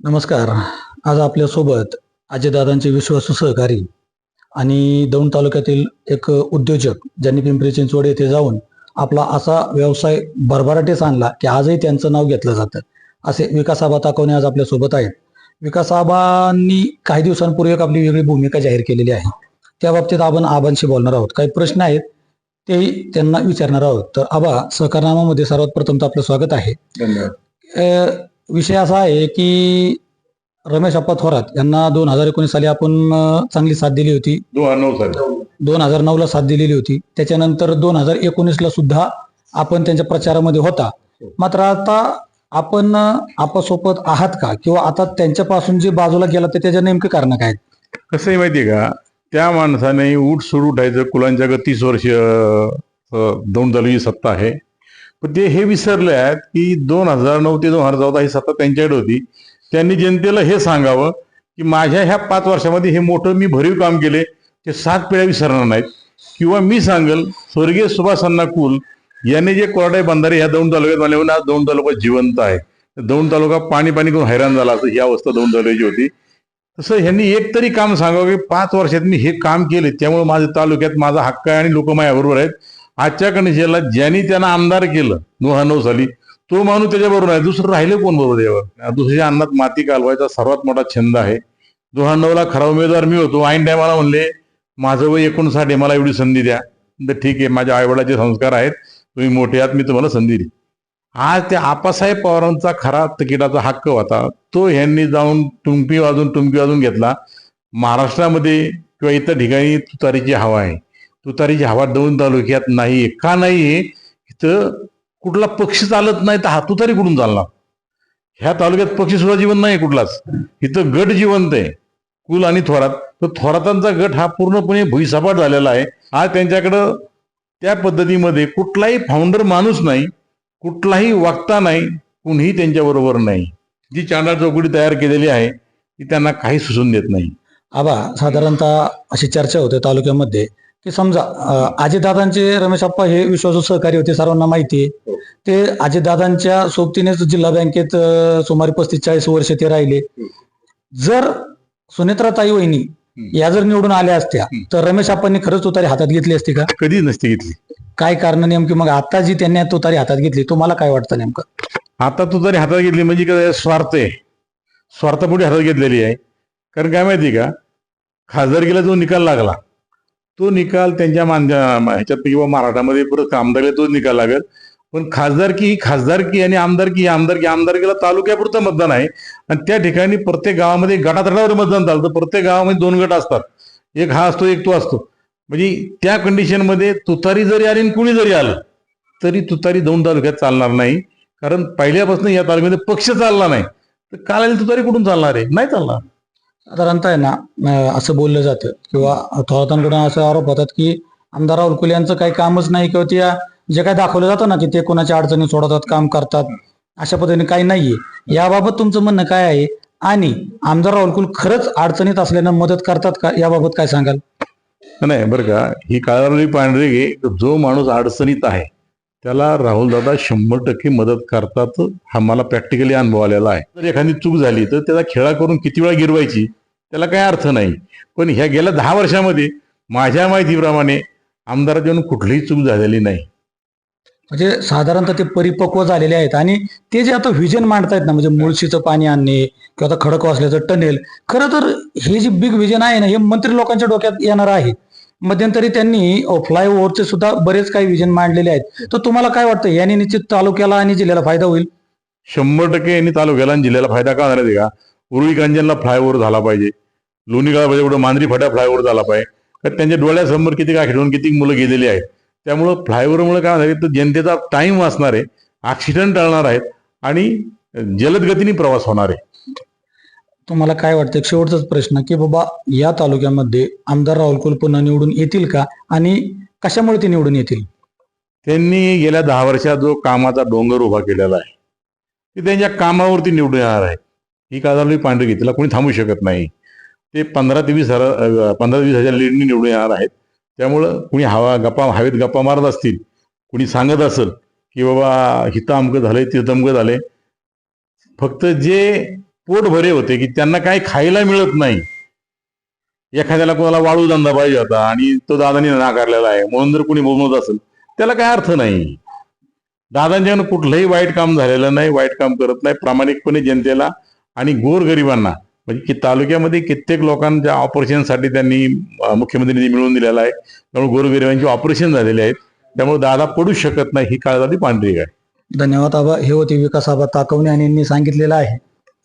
नमस्कार. आज आपल्यासोबत अजयदादांचे विश्वासू सहकारी आणि दौंड तालुक्यातील एक उद्योजक ज्यांनी पिंपरी चिंचवड येथे जाऊन आपला असा व्यवसाय भरभराटीस आणला की आजही त्यांचं नाव घेतलं जातं. असे विकासाबा ताकवणे आज आपल्यासोबत आहेत. विकासाबांनी काही दिवसांपूर्वी एक आपली वेगळी भूमिका जाहीर केलेली आहे. त्या बाबतीत आपण आबांशी बोलणार आहोत. काही प्रश्न आहेत तेही त्यांना विचारणार आहोत. तर आबा सहकारनामामध्ये सर्वात प्रथम तर आपलं स्वागत आहे. विषय असा आहे की रमेश अप्पा थोरात यांना दोन हजार एकोणीस साली आपण अ, चांगली साथ दिली होती. दोन हजार नऊ साली. दोन हजार नऊला साथ दिलेली होती. त्याच्यानंतर दोन हजार एकोणीसला सुद्धा आपण त्यांच्या प्रचारामध्ये होता. मात्र आता आपण अ, आपसोबत आहात का? किंवा आता त्यांच्यापासून जे बाजूला गेला तर त्याच्या नेमके कारण काय आहेत? कसं आहे माहितीये का? त्या माणसाने उठ सोड उठायचं कुलांच्या तीस वर्ष अं, दोन तालुकी सत्ता आहे. पण ते हे विसरले आहेत की दोन हजार नऊ ते दोन हजार चौदा ही सत्ता त्यांच्याकडे होती. त्यांनी जनतेला हे सांगावं की माझ्या ह्या पाच वर्षामध्ये हे मोठं मी भरीव काम केले ते सात पिढ्या विसरणार नाहीत. किंवा मी सांगल स्वर्गीय सुभाष कुल यांनी जे कोरडाई बंधारे ह्या दोन तालुक्यात बनवले आज दोन तालुका जिवंत आहे दोन तालुका पाणी पाणी करून हैराण झाला असं ही अवस्था दोन तालुक्याची होती. तसं ह्यांनी एक तरी काम सांगावं की पाच वर्षात मी हे काम केले त्यामुळे माझ्या तालुक्यात माझा हक्क आहे आणि लोक माझ्याबरोबर आहेत. आजच्या गणेशाला ज्यांनी त्यांना आमदार केलं दोन नऊ साली तो माणूस त्याच्याबरोबर आहे. दुसरं राहिले कोण बरोबर यावर दुसऱ्या अन्नात माती कालवायचा सर्वात मोठा छंद आहे. दोन नऊला खरा उमेदवार मी होतो. ऐन टायमाला म्हणले माझं वय एकोणसाठ आहे मला एवढी संधी द्या. तर ठीक आहे माझ्या आईवडिलाचे संस्कार आहेत. तुम्ही मोठे आहात मी तुम्हाला संधी दिली आज त्या आपासाहेब पवारांचा खरा तिकिटाचा हक्क होता. तो ह्यांनी जाऊन टुंपी वाजून टुंपी वाजून घेतला. महाराष्ट्रामध्ये किंवा इतर ठिकाणी तुतारीची हवा आहे. तुतारीची हवा दोन तालुक्यात नाही. का नाही? इथं कुठला पक्षी चालत नाही तर हा तुतारी कुठून चालणार? ह्या तालुक्यात पक्षी सुद्धा जिवंत नाही कुठलाच. इथं गट जिवंत आहे कुल आणि थोरात. तर थोरातांचा गट हा पूर्णपणे भुईसपाट झालेला आहे. आज त्यांच्याकडं त्या पद्धतीमध्ये कुठलाही फाउंडर माणूस नाही कुठलाही वक्ता नाही कुणीही त्यांच्याबरोबर नाही. जी चांडाळ चौकडी तयार केलेली आहे ती त्यांना काही सुचून देत नाही. आबा साधारणतः अशी चर्चा होते तालुक्यामध्ये. की समजा अ, अजितदादांचे रमेश अप्पा हे विश्वासू सहकारी होते सर्वांना माहिती आहे. ते अजितदादांच्या सोबतीनेच जिल्हा बँकेत सुमारे पस्तीस चाळीस वर्ष ते राहिले. जर सुनेत्राताई वहिनी या जर निवडून आल्या असत्या तर रमेश अप्पांनी खरंच तुतारी हातात घेतली असती का? कधी नसती घेतली. काय कारण नेमकी? मग आता जी त्यांनी तुतारी हातात घेतली तुम्हाला काय वाटतं नेमकं? आता तू तरी हातात घेतली म्हणजे काय? स्वार्थ आहे. स्वार्थापुढे हातात घेतलेली आहे. कारण काय माहिती का? खासदारकीला जो निकाल लागला तो निकाल त्यांच्या मान ह्याच्यात किंवा मराठामध्ये परत आमदारीला तोच निकाल लागेल. पण खासदारकी ही खासदारकी आणि आमदारकी ही आमदारकी आमदारकीला तालुक्यापुरतं मतदान आहे. आणि त्या ठिकाणी प्रत्येक गावामध्ये गटातटावर मतदान चालतं. प्रत्येक गावामध्ये दोन गट असतात. एक हा असतो एक तो असतो. म्हणजे त्या कंडिशनमध्ये तुतारी जरी आली आणि कुणी जरी आलं तरी तुतारी दोन तालुक्यात चालणार नाही. कारण पहिल्यापासून या तालुक्यामध्ये पक्ष चालला नाही. तर काल आली तुतारी कुठून चालणार आहे? नाही चालणार. साधारणतः आहे ना असं बोललं जातं. किंवा थोरातांकडून असे आरोप होतात की आमदार राहुल कुल यांचं काही कामच नाही किंवा त्या जे काही दाखवलं जातं ना की ते कोणाच्या अडचणी सोडवतात काम करतात अशा पद्धतीने काही नाहीये. याबाबत तुमचं म्हणणं काय आहे? आणि आमदार राहुल कुल खरंच अडचणीत असल्यानं मदत करतात का? याबाबत काय सांगाल? नाही बरं का. ही काळावली पांढरी जो माणूस अडचणीत आहे त्याला राहुल दादा शंभर टक्के मदत करतात. हा मला प्रॅक्टिकली अनुभव आलेला आहे. जर एखादी चूक झाली तर त्याला खेळा करून किती वेळा गिरवायची? त्याला काही अर्थ नाही. पण ह्या गेल्या दहा वर्षामध्ये माझ्या माहितीप्रमाणे आमदाराच्या कुठलीही चूक झालेली नाही. म्हणजे साधारणतः ते परिपक्व झालेले आहेत. आणि ते जे आता व्हिजन मांडतायत ना म्हणजे मुळशीचं पाणी आणणे किंवा आता खडक वाचल्याचं टनेल खरं तर हे जे बिग व्हिजन आहे ना हे मंत्री लोकांच्या डोक्यात येणार आहे. मध्यंतरी त्यांनी फ्लायओव्हरचे सुद्धा बरेच काही विजन मांडलेले आहेत. तर तुम्हाला काय वाटतं? याने निश्चित तालुक्याला आणि जिल्ह्याला फायदा होईल? शंभर टक्के यांनी तालुक्याला आणि जिल्ह्याला फायदा का झाला आहे का? उर्वी कांजनला फ्लायओव्हर झाला पाहिजे. लोणी पाहिजे एवढं मांजरी फाट्या फ्लायओव्हर झाला पाहिजे. कारण त्यांच्या डोळ्यासमोर किती आखिडून किती मुलं गेलेली आहेत. त्यामुळं फ्लायओव्हरमुळे काय झाले तर जनतेचा टाइम वाचणार आहे. ॲक्सिडेंट टाळणार आहेत. आणि जलद गतीने प्रवास होणार आहे. तुम्हाला काय वाटतं? शेवटचाच प्रश्न की बाबा या तालुक्यामध्ये आमदार राहुल कुल पुन्हा निवडून येतील का? आणि कशामुळे ते निवडून येतील? त्यांनी गेल्या दहा वर्षात जो कामाचा डोंगर उभा केलेला आहे ते त्यांच्या कामावरती निवडून येणार आहे. ही काळाली पांढरी तिला कोणी थांबू शकत नाही. ते पंधरा ते वीस हजार पंधरा वीस हजार लीडनी निवडून येणार आहेत. त्यामुळं कुणी हवा गप्पा हवेत गप्पा मारत असतील कुणी सांगत असेल की बाबा हिथं अमकं झालंय तिथं अमकं झालंय. फक्त जे पोट भरे होते की त्यांना काही खायला मिळत नाही. एखाद्याला कोणाला वाळू धंदा पाहिजे होता आणि तो दादानी नाकारलेला आहे म्हणून जर कोणी बोलवत असेल त्याला काय अर्थ नाही. दादांच्यानं कुठलंही वाईट काम झालेलं नाही वाईट काम करत नाही. प्रामाणिकपणे जनतेला आणि गोरगरिबांना म्हणजे की तालुक्यामध्ये कित्येक लोकांच्या ऑपरेशनसाठी त्यांनी मुख्यमंत्री निधी मिळवून दिलेला आहे. त्यामुळे गोरगरिबांची ऑपरेशन झालेले आहेत. त्यामुळे दादा पडू शकत नाही ही काळजाती पांढरी आहे. धन्यवाद आबा. हे होते विकास आबा ताकवणे आणि यांनी सांगितलेलं आहे.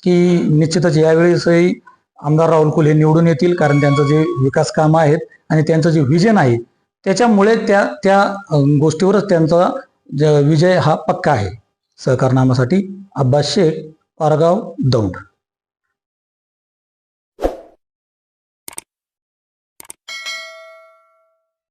की निश्चितच यावेळेसही आमदार राहुल कुल हे निवडून येतील कारण त्यांचं जे विकास कामं आहेत आणि त्यांचं जे विजन आहे त्याच्यामुळे त्या त्या गोष्टीवरच त्यांचा ज- विजय हा पक्का आहे. सहकारनामासाठी अब्बास शेख पारगाव दौंड.